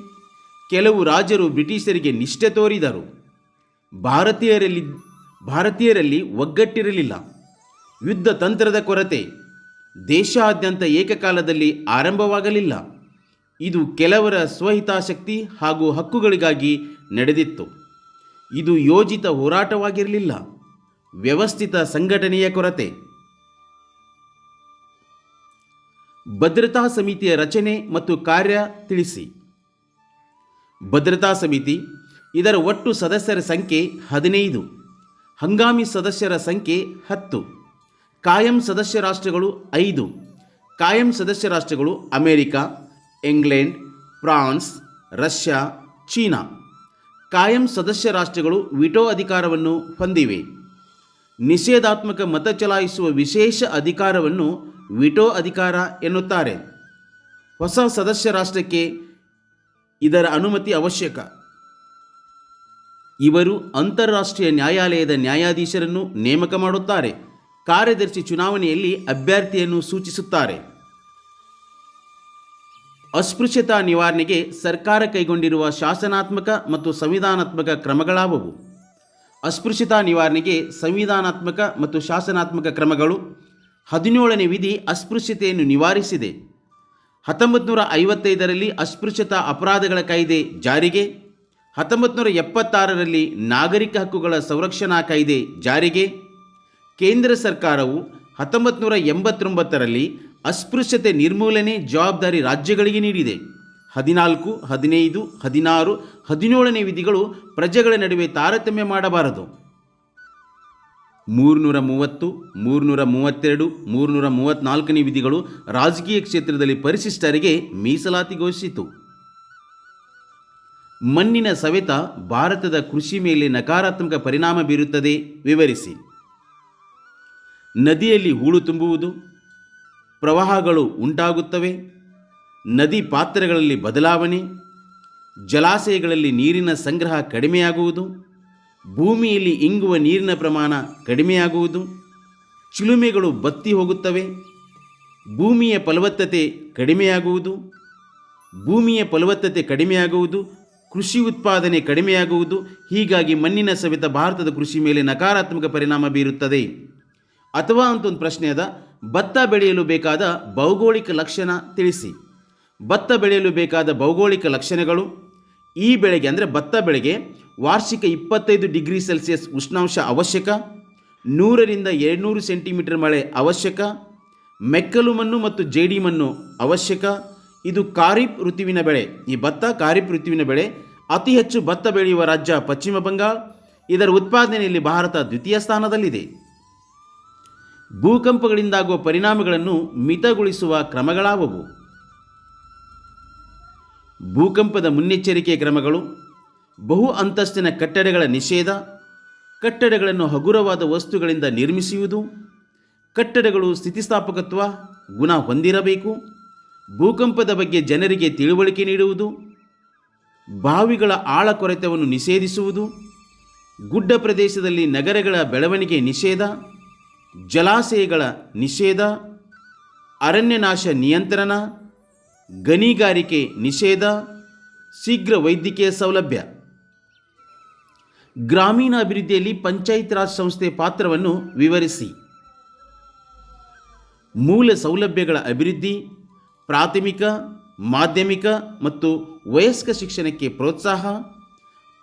ಕೆಲವು ರಾಜರು ಬ್ರಿಟಿಷರಿಗೆ ನಿಷ್ಠೆ ತೋರಿದರು. ಭಾರತೀಯರಲ್ಲಿ ಭಾರತೀಯರಲ್ಲಿ ಒಗ್ಗಟ್ಟಿರಲಿಲ್ಲ. ಯುದ್ಧ ತಂತ್ರದ ಕೊರತೆ? ದೇಶಾದ್ಯಂತ ಏಕಕಾಲದಲ್ಲಿ ಆರಂಭವಾಗಲಿಲ್ಲ. ಇದು ಕೆಲವರ ಸ್ವಹಿತಾಸಕ್ತಿ ಹಾಗೂ ಹಕ್ಕುಗಳಿಗಾಗಿ ನಡೆದಿತ್ತು. ಇದು ಯೋಜಿತ ಹೋರಾಟವಾಗಿರಲಿಲ್ಲ. ವ್ಯವಸ್ಥಿತ ಸಂಘಟನೆಯ ಕೊರತೆ. ಭದ್ರತಾ ಸಮಿತಿಯ ರಚನೆ ಮತ್ತು ಕಾರ್ಯ ತಿಳಿಸಿ. ಭದ್ರತಾ ಸಮಿತಿ, ಇದರ ಒಟ್ಟು ಸದಸ್ಯರ ಸಂಖ್ಯೆ ಹದಿನೈದು. ಹಂಗಾಮಿ ಸದಸ್ಯರ ಸಂಖ್ಯೆ ಹತ್ತು. ಕಾಯಂ ಸದಸ್ಯ ರಾಷ್ಟ್ರಗಳು ಐದು. ಕಾಯಂ ಸದಸ್ಯ ರಾಷ್ಟ್ರಗಳು America, England, France, Russia, China. ಕಾಯಂ ಸದಸ್ಯ ರಾಷ್ಟ್ರಗಳು ವಿಟೋ ಅಧಿಕಾರವನ್ನು ಹೊಂದಿವೆ. ನಿಷೇಧಾತ್ಮಕ ಮತ ಚಲಾಯಿಸುವ ವಿಶೇಷ ಅಧಿಕಾರವನ್ನು ವಿಟೋ ಅಧಿಕಾರ ಎನ್ನುತ್ತಾರೆ. ಹೊಸ ಸದಸ್ಯ ರಾಷ್ಟ್ರಕ್ಕೆ ಇದರ ಅನುಮತಿ ಅವಶ್ಯಕ. ಇವರು ಅಂತಾರಾಷ್ಟ್ರೀಯ ನ್ಯಾಯಾಲಯದ ನ್ಯಾಯಾಧೀಶರನ್ನು ನೇಮಕ ಮಾಡುತ್ತಾರೆ. ಕಾರ್ಯದರ್ಶಿ ಚುನಾವಣೆಯಲ್ಲಿ ಅಭ್ಯರ್ಥಿಯನ್ನು ಸೂಚಿಸುತ್ತಾರೆ. ಅಸ್ಪೃಶ್ಯತಾ ನಿವಾರಣೆಗೆ ಸರ್ಕಾರ ಕೈಗೊಂಡಿರುವ ಶಾಸನಾತ್ಮಕ ಮತ್ತು ಸಂವಿಧಾನಾತ್ಮಕ ಕ್ರಮಗಳಾವುವು. ಅಸ್ಪೃಶ್ಯತಾ ನಿವಾರಣೆಗೆ ಸಂವಿಧಾನಾತ್ಮಕ ಮತ್ತು ಶಾಸನಾತ್ಮಕ ಕ್ರಮಗಳು. ಹದಿನೇಳನೇ ವಿಧಿ ಅಸ್ಪೃಶ್ಯತೆಯನ್ನು ನಿವಾರಿಸಿದೆ. ಹತ್ತೊಂಬತ್ತು ನೂರ ಐವತ್ತೈದರಲ್ಲಿ ಅಸ್ಪೃಶ್ಯತಾ ಅಪರಾಧಗಳ ಕಾಯ್ದೆ ಜಾರಿಗೆ. ಹತ್ತೊಂಬತ್ತು ನೂರ ಎಪ್ಪತ್ತಾರರಲ್ಲಿ ನಾಗರಿಕ ಹಕ್ಕುಗಳ ಸಂರಕ್ಷಣಾ ಕಾಯ್ದೆ ಜಾರಿಗೆ. ಕೇಂದ್ರ ಸರ್ಕಾರವು ಹತ್ತೊಂಬತ್ತು ನೂರ ಎಂಬತ್ತೊಂಬತ್ತರಲ್ಲಿ ಅಸ್ಪೃಶ್ಯತೆ ನಿರ್ಮೂಲನೆ ಜವಾಬ್ದಾರಿ ರಾಜ್ಯಗಳಿಗೆ ನೀಡಿದೆ. ಹದಿನಾಲ್ಕು, ಹದಿನೈದು, ಹದಿನಾರು, ಹದಿನೇಳನೇ ವಿಧಿಗಳು ಪ್ರಜೆಗಳ ನಡುವೆ ತಾರತಮ್ಯ ಮಾಡಬಾರದು. ಮೂರುನೂರ ಮೂವತ್ತು, ಮೂರುನೂರ ಮೂವತ್ತೆರಡು, ಮೂರುನೂರ ಮೂವತ್ತ್ನಾಲ್ಕನೇ ವಿಧಿಗಳು ರಾಜಕೀಯ ಕ್ಷೇತ್ರದಲ್ಲಿ ಪರಿಶಿಷ್ಟರಿಗೆ ಮೀಸಲಾತಿ ಘೋಷಿಸಿತು. ಮಣ್ಣಿನ ಸವೆತ ಭಾರತದ ಕೃಷಿ ಮೇಲೆ ನಕಾರಾತ್ಮಕ ಪರಿಣಾಮ ಬೀರುತ್ತದೆ, ವಿವರಿಸಿ. ನದಿಯಲ್ಲಿ ಹೂಳು ತುಂಬುವುದು, ಪ್ರವಾಹಗಳು ಉಂಟಾಗುತ್ತವೆ, ನದಿ ಪಾತ್ರಗಳಲ್ಲಿ ಬದಲಾವಣೆ, ಜಲಾಶಯಗಳಲ್ಲಿ ನೀರಿನ ಸಂಗ್ರಹ ಕಡಿಮೆಯಾಗುವುದು, ಭೂಮಿಯಲ್ಲಿ ಇಂಗುವ ನೀರಿನ ಪ್ರಮಾಣ ಕಡಿಮೆಯಾಗುವುದು, ಚಿಲುಮೆಗಳು ಬತ್ತಿ ಹೋಗುತ್ತವೆ, ಭೂಮಿಯ ಫಲವತ್ತತೆ ಕಡಿಮೆಯಾಗುವುದು, ಭೂಮಿಯ ಫಲವತ್ತತೆ ಕಡಿಮೆಯಾಗುವುದು, ಕೃಷಿ ಉತ್ಪಾದನೆ ಕಡಿಮೆಯಾಗುವುದು, ಹೀಗಾಗಿ ಮಣ್ಣಿನ ಸವೆತ ಭಾರತದ ಕೃಷಿ ಮೇಲೆ ನಕಾರಾತ್ಮಕ ಪರಿಣಾಮ ಬೀರುತ್ತದೆ. ಅಥವಾ ಅಂತ ಒಂದು ಪ್ರಶ್ನೆ ಅದ, ಭತ್ತ ಬೆಳೆಯಲು ಬೇಕಾದ ಭೌಗೋಳಿಕ ಲಕ್ಷಣ ತಿಳಿಸಿ. ಭತ್ತ ಬೆಳೆಯಲು ಬೇಕಾದ ಭೌಗೋಳಿಕ ಲಕ್ಷಣಗಳು? ಈ ಬೆಳೆಗೆ ಅಂದರೆ ಭತ್ತ ಬೆಳೆಗೆ ವಾರ್ಷಿಕ ಇಪ್ಪತ್ತೈದು ಡಿಗ್ರಿ ಸೆಲ್ಸಿಯಸ್ ಉಷ್ಣಾಂಶ ಅವಶ್ಯಕ, ನೂರರಿಂದ ಎರಡುನೂರು ಸೆಂಟಿಮೀಟರ್ ಮಳೆ ಅವಶ್ಯಕ, ಮೆಕ್ಕಲು ಮಣ್ಣು ಮತ್ತು ಜೇಡಿ ಮಣ್ಣು ಅವಶ್ಯಕ. ಇದು ಖಾರಿಫ್ ಋತುವಿನ ಬೆಳೆ. ಈ ಭತ್ತ ಖಾರಿಫ್ ಋತುವಿನ ಬೆಳೆ. ಅತಿ ಹೆಚ್ಚು ಭತ್ತ ಬೆಳೆಯುವ ರಾಜ್ಯ ಪಶ್ಚಿಮ ಬಂಗಾಳ. ಇದರ ಉತ್ಪಾದನೆಯಲ್ಲಿ ಭಾರತ ದ್ವಿತೀಯ ಸ್ಥಾನದಲ್ಲಿದೆ. ಭೂಕಂಪಗಳಿಂದಾಗುವ ಪರಿಣಾಮಗಳನ್ನು ಮಿತಗೊಳಿಸುವ ಕ್ರಮಗಳಾವವು. ಭೂಕಂಪದ ಮುನ್ನೆಚ್ಚರಿಕೆ ಕ್ರಮಗಳು, ಬಹು ಅಂತಸ್ತಿನ ಕಟ್ಟಡಗಳ ನಿಷೇಧ, ಕಟ್ಟಡಗಳನ್ನು ಹಗುರವಾದ ವಸ್ತುಗಳಿಂದ ನಿರ್ಮಿಸುವುದು, ಕಟ್ಟಡಗಳು ಸ್ಥಿತಿಸ್ಥಾಪಕತ್ವ, ಗುಣ ಹೊಂದಿರಬೇಕು, ಭೂಕಂಪದ ಬಗ್ಗೆ ಜನರಿಗೆ ತಿಳುವಳಿಕೆ ನೀಡುವುದು, ಬಾವಿಗಳ ಆಳ ಕೊರೆತವನ್ನು ನಿಷೇಧಿಸುವುದು, ಗುಡ್ಡ ಪ್ರದೇಶದಲ್ಲಿ ನಗರಗಳ ಬೆಳವಣಿಗೆ ನಿಷೇಧ ಜಲಾಶಯಗಳ ನಿಷೇಧ, ಅರಣ್ಯನಾಶ ನಿಯಂತ್ರಣ, ಗಣಿಗಾರಿಕೆ ನಿಷೇಧ, ಶೀಘ್ರ ವೈದ್ಯಕೀಯ ಸೌಲಭ್ಯ. ಗ್ರಾಮೀಣ ಅಭಿವೃದ್ಧಿಯಲ್ಲಿ ಪಂಚಾಯತ್ ರಾಜ್ ಸಂಸ್ಥೆ ಪಾತ್ರವನ್ನು ವಿವರಿಸಿ. ಮೂಲ ಸೌಲಭ್ಯಗಳ ಅಭಿವೃದ್ಧಿ, ಪ್ರಾಥಮಿಕ, ಮಾಧ್ಯಮಿಕ ಮತ್ತು ವಯಸ್ಕ ಶಿಕ್ಷಣಕ್ಕೆ ಪ್ರೋತ್ಸಾಹ,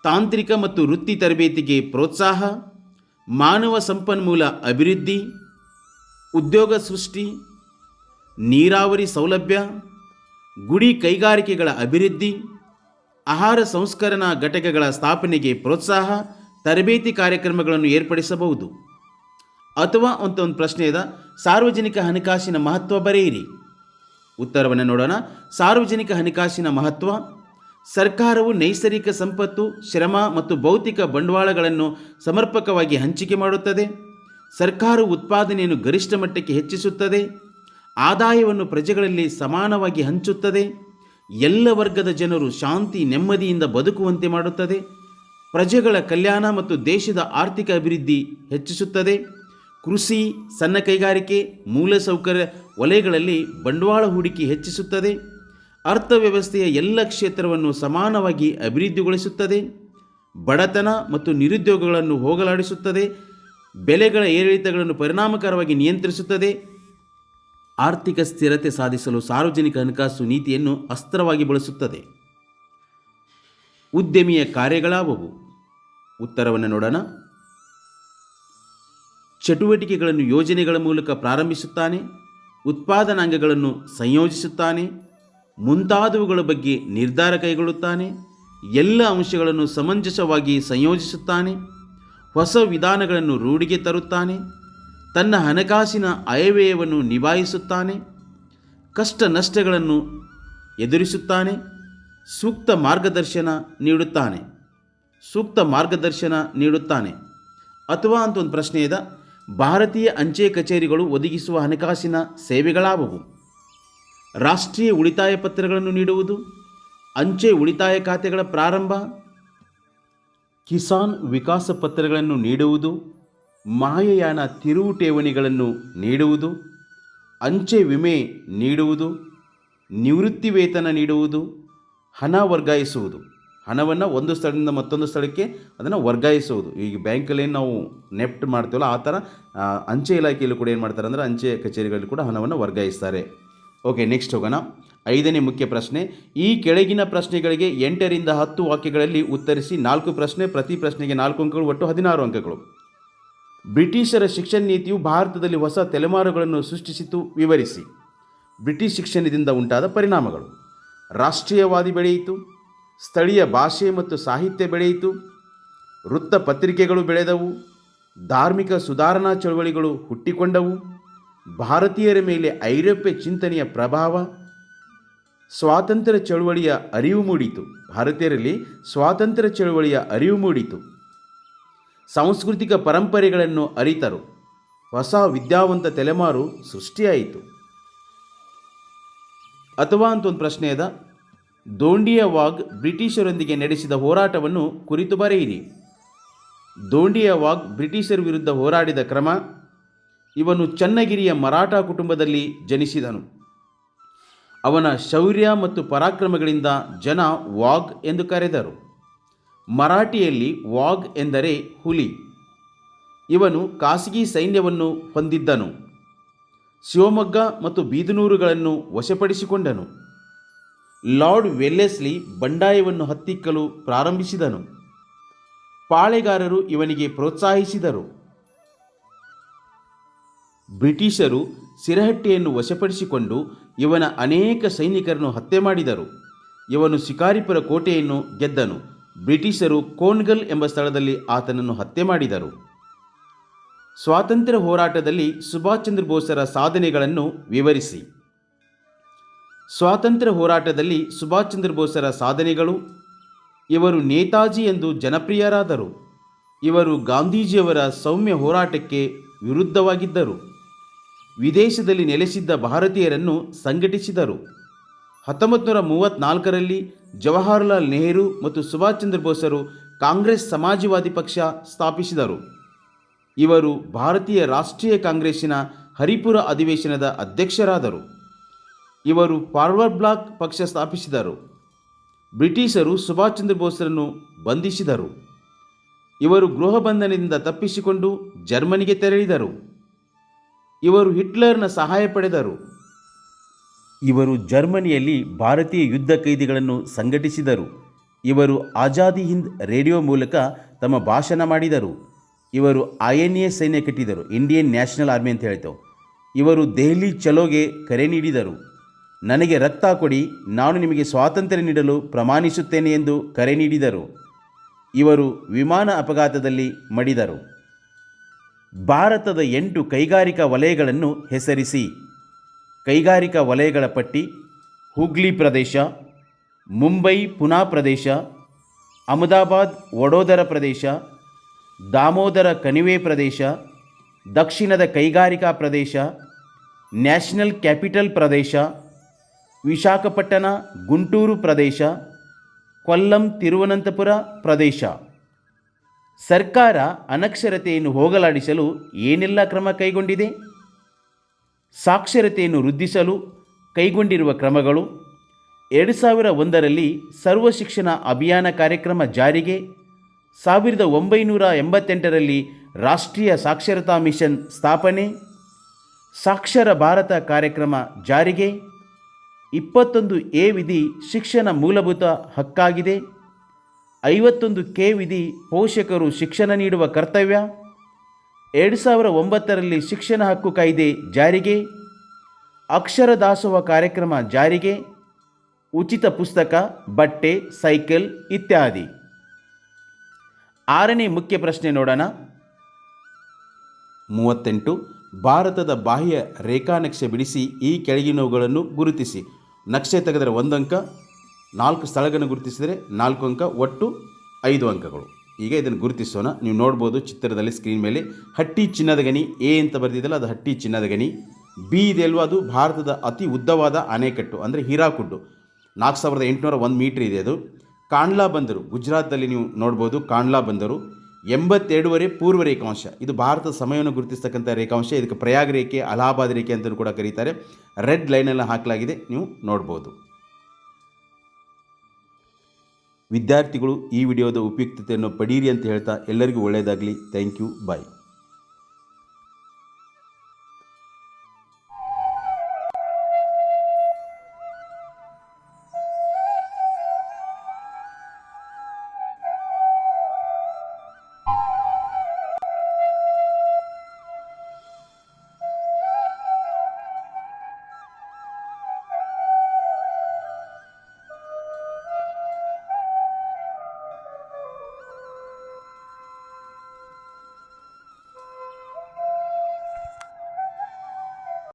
ತಾಂತ್ರಿಕ ಮತ್ತು ವೃತ್ತಿ ತರಬೇತಿಗೆ ಪ್ರೋತ್ಸಾಹ ಮಾನವ ಸಂಪನ್ಮೂಲ ಅಭಿವೃದ್ಧಿ, ಉದ್ಯೋಗ ಸೃಷ್ಟಿ, ನೀರಾವರಿ ಸೌಲಭ್ಯ, ಗುಡಿ ಕೈಗಾರಿಕೆಗಳ ಅಭಿವೃದ್ಧಿ, ಆಹಾರ ಸಂಸ್ಕರಣಾ ಘಟಕಗಳ ಸ್ಥಾಪನೆಗೆ ಪ್ರೋತ್ಸಾಹ, ತರಬೇತಿ ಕಾರ್ಯಕ್ರಮಗಳನ್ನು ಏರ್ಪಡಿಸಬಹುದು. ಅಥವಾ ಅಂತ ಒಂದು ಪ್ರಶ್ನೆ ಇದೆ ಸಾರ್ವಜನಿಕ ಹಣಕಾಸಿನ ಮಹತ್ವ ಬರೆಯಿರಿ. ಉತ್ತರವನ್ನು ನೋಡೋಣ. ಸಾರ್ವಜನಿಕ ಹಣಕಾಸಿನ ಮಹತ್ವ ಸರ್ಕಾರವು ನೈಸರ್ಗಿಕ ಸಂಪತ್ತು, ಶ್ರಮ ಮತ್ತು ಭೌತಿಕ ಬಂಡವಾಳಗಳನ್ನು ಸಮರ್ಪಕವಾಗಿ ಹಂಚಿಕೆ ಮಾಡುತ್ತದೆ. ಸರ್ಕಾರವು ಉತ್ಪಾದನೆಯನ್ನು ಗರಿಷ್ಠ ಮಟ್ಟಕ್ಕೆ ಹೆಚ್ಚಿಸುತ್ತದೆ. ಆದಾಯವನ್ನು ಪ್ರಜೆಗಳಲ್ಲಿ ಸಮಾನವಾಗಿ ಹಂಚುತ್ತದೆ. ಎಲ್ಲ ವರ್ಗದ ಜನರು ಶಾಂತಿ, ನೆಮ್ಮದಿಯಿಂದ ಬದುಕುವಂತೆ ಮಾಡುತ್ತದೆ. ಪ್ರಜೆಗಳ ಕಲ್ಯಾಣ ಮತ್ತು ದೇಶದ ಆರ್ಥಿಕ ಅಭಿವೃದ್ಧಿ ಹೆಚ್ಚಿಸುತ್ತದೆ. ಕೃಷಿ, ಸಣ್ಣ ಕೈಗಾರಿಕೆ, ಮೂಲಸೌಕರ್ಯ, ವಲಯಗಳಲ್ಲಿ ಬಂಡವಾಳ ಹೂಡಿಕೆ ಹೆಚ್ಚಿಸುತ್ತದೆ. ಅರ್ಥವ್ಯವಸ್ಥೆಯ ಎಲ್ಲ ಕ್ಷೇತ್ರವನ್ನು ಸಮಾನವಾಗಿ ಅಭಿವೃದ್ಧಿಗೊಳಿಸುತ್ತದೆ, ಬಡತನ ಮತ್ತು ನಿರುದ್ಯೋಗಗಳನ್ನು ಹೋಗಲಾಡಿಸುತ್ತದೆ, ಬೆಲೆಗಳ ಏರಿಳಿತಗಳನ್ನು ಪರಿಣಾಮಕಾರವಾಗಿ ನಿಯಂತ್ರಿಸುತ್ತದೆ, ಆರ್ಥಿಕ ಸ್ಥಿರತೆ ಸಾಧಿಸಲು ಸಾರ್ವಜನಿಕ ಹಣಕಾಸು ನೀತಿಯನ್ನು ಅಸ್ತ್ರವಾಗಿ ಬಳಸುತ್ತದೆ. ಉದ್ಯಮಿಯ ಕಾರ್ಯಗಳಾವವು? ಉತ್ತರವನ್ನು ನೋಡೋಣ. ಚಟುವಟಿಕೆಗಳನ್ನು ಯೋಜನೆಗಳ ಮೂಲಕ ಪ್ರಾರಂಭಿಸುತ್ತಾನೆ, ಉತ್ಪಾದನಾಂಗಗಳನ್ನು ಸಂಯೋಜಿಸುತ್ತಾನೆ ಮುಂತಾದವುಗಳ ಬಗ್ಗೆ ನಿರ್ಧಾರ ಕೈಗೊಳ್ಳುತ್ತಾನೆ, ಎಲ್ಲ ಅಂಶಗಳನ್ನು ಸಮಂಜಸವಾಗಿ ಸಂಯೋಜಿಸುತ್ತಾನೆ, ಹೊಸ ವಿಧಾನಗಳನ್ನು ರೂಢಿಗೆ ತರುತ್ತಾನೆ, ತನ್ನ ಹಣಕಾಸಿನ ಅಯವ್ಯಯವನ್ನು ನಿಭಾಯಿಸುತ್ತಾನೆ ಕಷ್ಟ ನಷ್ಟಗಳನ್ನು ಎದುರಿಸುತ್ತಾನೆ, ಸೂಕ್ತ ಮಾರ್ಗದರ್ಶನ ನೀಡುತ್ತಾನೆ. ಸೂಕ್ತ ಮಾರ್ಗದರ್ಶನ ನೀಡುತ್ತಾನೆ. ಅಥವಾ ಅಂತ ಒಂದು ಪ್ರಶ್ನೆ ಇದೆ, ಭಾರತೀಯ ಅಂಚೆ ಕಚೇರಿಗಳು ಒದಗಿಸುವ ಹಣಕಾಸಿನ ಸೇವೆಗಳಾವುವು? ರಾಷ್ಟ್ರೀಯ ಉಳಿತಾಯ ಪತ್ರಗಳನ್ನು ನೀಡುವುದು, ಅಂಚೆ ಉಳಿತಾಯ ಖಾತೆಗಳ ಪ್ರಾರಂಭ, ಕಿಸಾನ್ ವಿಕಾಸ ಪತ್ರಗಳನ್ನು ನೀಡುವುದು, ಮಾಯಯಾನ ತಿರುವು ಠೇವಣಿಗಳನ್ನು ನೀಡುವುದು, ಅಂಚೆ ವಿಮೆ ನೀಡುವುದು, ನಿವೃತ್ತಿ ವೇತನ ನೀಡುವುದು, ಹಣ ವರ್ಗಾಯಿಸುವುದು. ಹಣವನ್ನು ಒಂದು ಸ್ಥಳದಿಂದ ಮತ್ತೊಂದು ಸ್ಥಳಕ್ಕೆ ಅದನ್ನು ವರ್ಗಾಯಿಸುವುದು. ಈಗ ಬ್ಯಾಂಕಲ್ಲಿ ನಾವು ನೆಫ್ಟ್ ಮಾಡ್ತೀವಲ್ಲ, ಆ ಥರ ಅಂಚೆ ಇಲಾಖೆಯಲ್ಲೂ ಕೂಡ ಏನು ಮಾಡ್ತಾರೆ ಅಂದರೆ ಅಂಚೆ ಕಚೇರಿಗಳಲ್ಲಿ ಕೂಡ ಹಣವನ್ನು ವರ್ಗಾಯಿಸ್ತಾರೆ. ಓಕೆ ನೆಕ್ಸ್ಟ್ ಹೋಗೋಣ. ಐದನೇ ಮುಖ್ಯ ಪ್ರಶ್ನೆ, ಈ ಕೆಳಗಿನ ಪ್ರಶ್ನೆಗಳಿಗೆ ಎಂಟರಿಂದ ಹತ್ತು ವಾಕ್ಯಗಳಲ್ಲಿ ಉತ್ತರಿಸಿ ನಾಲ್ಕು ಪ್ರಶ್ನೆ, ಪ್ರತಿ ಪ್ರಶ್ನೆಗೆ ನಾಲ್ಕು ಅಂಕಗಳು, ಒಟ್ಟು ಹದಿನಾರು ಅಂಕಗಳು. ಬ್ರಿಟಿಷರ ಶಿಕ್ಷಣ ನೀತಿಯು ಭಾರತದಲ್ಲಿ ಹೊಸ ತಲೆಮಾರುಗಳನ್ನು ಸೃಷ್ಟಿಸಿತು, ವಿವರಿಸಿ. ಬ್ರಿಟಿಷ್ ಶಿಕ್ಷಣದಿಂದ ಉಂಟಾದ ಪರಿಣಾಮಗಳು. ರಾಷ್ಟ್ರೀಯವಾದಿ ಬೆಳೆಯಿತು, ಸ್ಥಳೀಯ ಭಾಷೆ ಮತ್ತು ಸಾಹಿತ್ಯ ಬೆಳೆಯಿತು ವೃತ್ತ ಪತ್ರಿಕೆಗಳು ಬೆಳೆದವು, ಧಾರ್ಮಿಕ ಸುಧಾರಣಾ ಚಳುವಳಿಗಳು ಹುಟ್ಟಿಕೊಂಡವು ಭಾರತೀಯರ ಮೇಲೆ ಐರೋಪ್ಯ ಚಿಂತನೆಯ ಪ್ರಭಾವ, ಸ್ವಾತಂತ್ರ್ಯ ಚಳುವಳಿಯ ಅರಿವು ಮೂಡಿತು. ಭಾರತೀಯರಲ್ಲಿ ಸ್ವಾತಂತ್ರ್ಯ ಚಳುವಳಿಯ ಅರಿವು ಮೂಡಿತು. ಸಾಂಸ್ಕೃತಿಕ ಪರಂಪರೆಗಳನ್ನು ಅರಿತರು. ಹೊಸ ವಿದ್ಯಾವಂತ ತಲೆಮಾರು ಸೃಷ್ಟಿಯಾಯಿತು. ಅಥವಾ ಅಂತ ಒಂದು ಪ್ರಶ್ನೆ ಅದ, ದೋಂಡಿಯ ವಾಗ್ ಬ್ರಿಟಿಷರೊಂದಿಗೆ ನಡೆಸಿದ ಹೋರಾಟವನ್ನು ಕುರಿತು ಬರೆಯಿರಿ. ದೋಂಡಿಯ ವಾಗ್ ಬ್ರಿಟಿಷರ ವಿರುದ್ಧ ಹೋರಾಡಿದ ಕ್ರಮ ಇವನು ಚನ್ನಗಿರಿಯ ಮರಾಠ ಕುಟುಂಬದಲ್ಲಿ ಜನಿಸಿದನು. ಅವನ ಶೌರ್ಯ ಮತ್ತು ಪರಾಕ್ರಮಗಳಿಂದ ಜನ ವಾಗ್ ಎಂದು ಕರೆದರು. ಮರಾಠಿಯಲ್ಲಿ ವಾಗ್ ಎಂದರೆ ಹುಲಿ. ಇವನು ಖಾಸಗಿ ಸೈನ್ಯವನ್ನು ಹೊಂದಿದ್ದನು. ಶಿವಮೊಗ್ಗ ಮತ್ತು ಬೀದನೂರುಗಳನ್ನು ವಶಪಡಿಸಿಕೊಂಡನು. ಲಾರ್ಡ್ ವೆಲ್ಲೆಸ್ಲಿ ಬಂಡಾಯವನ್ನು ಹತ್ತಿಕ್ಕಲು ಪ್ರಾರಂಭಿಸಿದನು. ಪಾಳೆಗಾರರು ಇವನಿಗೆ ಪ್ರೋತ್ಸಾಹಿಸಿದರು. ಬ್ರಿಟಿಷರು ಸಿರಹಟ್ಟಿಯನ್ನು ವಶಪಡಿಸಿಕೊಂಡು ಇವನ ಅನೇಕ ಸೈನಿಕರನ್ನು ಹತ್ಯೆ ಮಾಡಿದರು. ಇವನು ಶಿಕಾರಿಪುರ ಕೋಟೆಯನ್ನು ಗೆದ್ದನು. ಬ್ರಿಟಿಷರು ಕೋನ್ಗಲ್ ಎಂಬ ಸ್ಥಳದಲ್ಲಿ ಆತನನ್ನು ಹತ್ಯೆ ಮಾಡಿದರು. ಸ್ವಾತಂತ್ರ್ಯ ಹೋರಾಟದಲ್ಲಿ ಸುಭಾಷ್ ಚಂದ್ರ ಬೋಸರ ಸಾಧನೆಗಳನ್ನು ವಿವರಿಸಿ. ಸ್ವಾತಂತ್ರ್ಯ ಹೋರಾಟದಲ್ಲಿ ಸುಭಾಷ್ ಚಂದ್ರ ಬೋಸರ ಸಾಧನೆಗಳು, ಇವರು ನೇತಾಜಿ ಎಂದು ಜನಪ್ರಿಯರಾದರು. ಇವರು ಗಾಂಧೀಜಿಯವರ ಸೌಮ್ಯ ಹೋರಾಟಕ್ಕೆ ವಿರುದ್ಧವಾಗಿದ್ದರು. ವಿದೇಶದಲ್ಲಿ ನೆಲೆಸಿದ್ದ ಭಾರತೀಯರನ್ನು ಸಂಘಟಿಸಿದರು. ಹತ್ತೊಂಬತ್ತು ನೂರ ಮೂವತ್ತ್ನಾಲ್ಕರಲ್ಲಿ ಜವಾಹರಲಾಲ್ ನೆಹರು ಮತ್ತು ಸುಭಾಷ್ ಚಂದ್ರ ಬೋಸರು ಕಾಂಗ್ರೆಸ್ ಸಮಾಜವಾದಿ ಪಕ್ಷ ಸ್ಥಾಪಿಸಿದರು. ಇವರು ಭಾರತೀಯ ರಾಷ್ಟ್ರೀಯ ಕಾಂಗ್ರೆಸ್ಸಿನ ಹರಿಪುರ ಅಧಿವೇಶನದ ಅಧ್ಯಕ್ಷರಾದರು. ಇವರು ಫಾರ್ವರ್ಡ್ ಬ್ಲಾಕ್ ಪಕ್ಷ ಸ್ಥಾಪಿಸಿದರು. ಬ್ರಿಟಿಷರು ಸುಭಾಷ್ ಚಂದ್ರ ಬೋಸರನ್ನು ಬಂಧಿಸಿದರು. ಇವರು ಗೃಹ ಬಂಧನದಿಂದ ತಪ್ಪಿಸಿಕೊಂಡು ಜರ್ಮನಿಗೆ ತೆರಳಿದರು. ಇವರು ಹಿಟ್ಲರ್ನ ಸಹಾಯ ಪಡೆದರು. ಇವರು ಜರ್ಮನಿಯಲ್ಲಿ ಭಾರತೀಯ ಯುದ್ಧ ಕೈದಿಗಳನ್ನು ಸಂಘಟಿಸಿದರು. ಇವರು ಆಜಾದಿ ಹಿಂದ್ ರೇಡಿಯೋ ಮೂಲಕ ತಮ್ಮ ಭಾಷಣ ಮಾಡಿದರು. ಇವರು ಐ ಎನ್ ಎ ಸೈನ್ಯ ಕಟ್ಟಿದರು, ಇಂಡಿಯನ್ ನ್ಯಾಷನಲ್ ಆರ್ಮಿ ಅಂತ ಹೇಳ್ತೇವೆ. ಇವರು ದೆಹಲಿ ಚಲೋಗೆ ಕರೆ ನೀಡಿದರು. ನನಗೆ ರಕ್ತ ಕೊಡಿ, ನಾನು ನಿಮಗೆ ಸ್ವಾತಂತ್ರ್ಯ ನೀಡಲು ಪ್ರಮಾಣಿಸುತ್ತೇನೆ ಎಂದು ಕರೆ ನೀಡಿದರು. ಇವರು ವಿಮಾನ ಅಪಘಾತದಲ್ಲಿ ಮಡಿದರು. ಭಾರತದ ಎಂಟು ಕೈಗಾರಿಕಾ ವಲಯಗಳನ್ನು ಹೆಸರಿಸಿ. ಕೈಗಾರಿಕಾ ವಲಯಗಳ ಪಟ್ಟಿ, ಹುಗ್ಲಿ ಪ್ರದೇಶ, ಮುಂಬೈ ಪುನಾ ಪ್ರದೇಶ, ಅಹಮದಾಬಾದ್ ವಡೋದರ ಪ್ರದೇಶ, ದಾಮೋದರ ಕಣಿವೆ ಪ್ರದೇಶ, ದಕ್ಷಿಣದ ಕೈಗಾರಿಕಾ ಪ್ರದೇಶ, ನ್ಯಾಷನಲ್ ಕ್ಯಾಪಿಟಲ್ ಪ್ರದೇಶ, ವಿಶಾಖಪಟ್ಟಣ ಗುಂಟೂರು ಪ್ರದೇಶ, ಕೊಲ್ಲಂ ತಿರುವನಂತಪುರ ಪ್ರದೇಶ. ಸರ್ಕಾರ ಅನಕ್ಷರತೆಯನ್ನು ಹೋಗಲಾಡಿಸಲು ಏನೆಲ್ಲ ಕ್ರಮ ಕೈಗೊಂಡಿದೆ? ಸಾಕ್ಷರತೆಯನ್ನು ವೃದ್ಧಿಸಲು ಕೈಗೊಂಡಿರುವ ಕ್ರಮಗಳು. ಎರಡು ಸಾವಿರ ಒಂದರಲ್ಲಿ ಸರ್ವ ಶಿಕ್ಷಣ ಅಭಿಯಾನ ಕಾರ್ಯಕ್ರಮ ಜಾರಿಗೆ. ಸಾವಿರದ ಒಂಬೈನೂರ ಎಂಬತ್ತೆಂಟರಲ್ಲಿ ರಾಷ್ಟ್ರೀಯ ಸಾಕ್ಷರತಾ ಮಿಷನ್ ಸ್ಥಾಪನೆ. ಸಾಕ್ಷರ ಭಾರತ ಕಾರ್ಯಕ್ರಮ ಜಾರಿಗೆ. ಇಪ್ಪತ್ತೊಂದು ಎ ವಿಧಿ ಶಿಕ್ಷಣ ಮೂಲಭೂತ ಹಕ್ಕಾಗಿದೆ. ಐವತ್ತೊಂದು ಕೆ ವಿಧಿ ಪೋಷಕರು ಶಿಕ್ಷಣ ನೀಡುವ ಕರ್ತವ್ಯ. ಎರಡು ಸಾವಿರ ಒಂಬತ್ತರಲ್ಲಿ ಶಿಕ್ಷಣ ಹಕ್ಕು ಕಾಯ್ದೆ ಜಾರಿಗೆ. ಅಕ್ಷರ ದಾಸೋಹ ಕಾರ್ಯಕ್ರಮ ಜಾರಿಗೆ. ಉಚಿತ ಪುಸ್ತಕ, ಬಟ್ಟೆ, ಸೈಕಲ್ ಇತ್ಯಾದಿ. ಆರನೇ ಮುಖ್ಯ ಪ್ರಶ್ನೆ ನೋಡೋಣ. ಮೂವತ್ತೆಂಟು, ಭಾರತದ ಬಾಹ್ಯ ರೇಖಾ ನಕ್ಷೆ ಬಿಡಿಸಿ ಈ ಕೆಳಗಿನವುಗಳನ್ನು ಗುರುತಿಸಿ. ನಕ್ಷೆ ತೆಗೆದರೆ ಒಂದಂಕ ನಾಲ್ಕು ಸ್ಥಳಗಳನ್ನು ಗುರುತಿಸಿದರೆ ನಾಲ್ಕು ಅಂಕ, ಒಟ್ಟು ಐದು ಅಂಕಗಳು. ಈಗ ಇದನ್ನು ಗುರುತಿಸೋಣ. ನೀವು ನೋಡ್ಬೋದು ಚಿತ್ರದಲ್ಲಿ ಸ್ಕ್ರೀನ್ ಮೇಲೆ ಹಟ್ಟಿ ಚಿನ್ನದ ಗಣಿ ಎ ಅಂತ ಬರೆದಿದ್ದಲ್ಲ ಅದು ಹಟ್ಟಿ ಚಿನ್ನದ ಗಣಿ. ಬಿ ಇದೆ ಅದು ಭಾರತದ ಅತಿ ಉದ್ದವಾದ ಅಣೆಕಟ್ಟು ಅಂದರೆ ಹೀರಾಕುಡ್ಡು. ನಾಲ್ಕು ಸಾವಿರದ ಎಂಟುನೂರ ಒಂದು ಮೀಟ್ರ್ ಇದೆ ಅದು. ಕಾಂಡ್ಲಾ ಬಂದರು. ಗುಜರಾತ್ದಲ್ಲಿ ನೀವು ನೋಡ್ಬೋದು ಕಾಂಡ್ಲಾ ಬಂದರು. ಎಂಬತ್ತೆರಡುವರೆ ಪೂರ್ವ ರೇಖಾಂಶ. ಇದು ಭಾರತದ ಸಮಯವನ್ನು ಗುರುತಿಸ್ತಕ್ಕಂಥ ರೇಖಾಂಶ. ಇದಕ್ಕೆ ಪ್ರಯಾಗ ರೇಖೆ, ಅಲಹಾಬಾದ್ ರೇಖೆ ಅಂತಲೂ ಕೂಡ ಕರೀತಾರೆ. ರೆಡ್ ಲೈನೆಲ್ಲ ಹಾಕಲಾಗಿದೆ. ನೀವು ನೋಡ್ಬೋದು. ವಿದ್ಯಾರ್ಥಿಗಳು ಈ ವಿಡಿಯೋದ ಉಪಯುಕ್ತತೆಯನ್ನು ಪಡೀರಿ ಅಂತ ಹೇಳ್ತಾ ಎಲ್ಲರಿಗೂ ಒಳ್ಳೆಯದಾಗಲಿ. Thank you. ಬಾಯ್.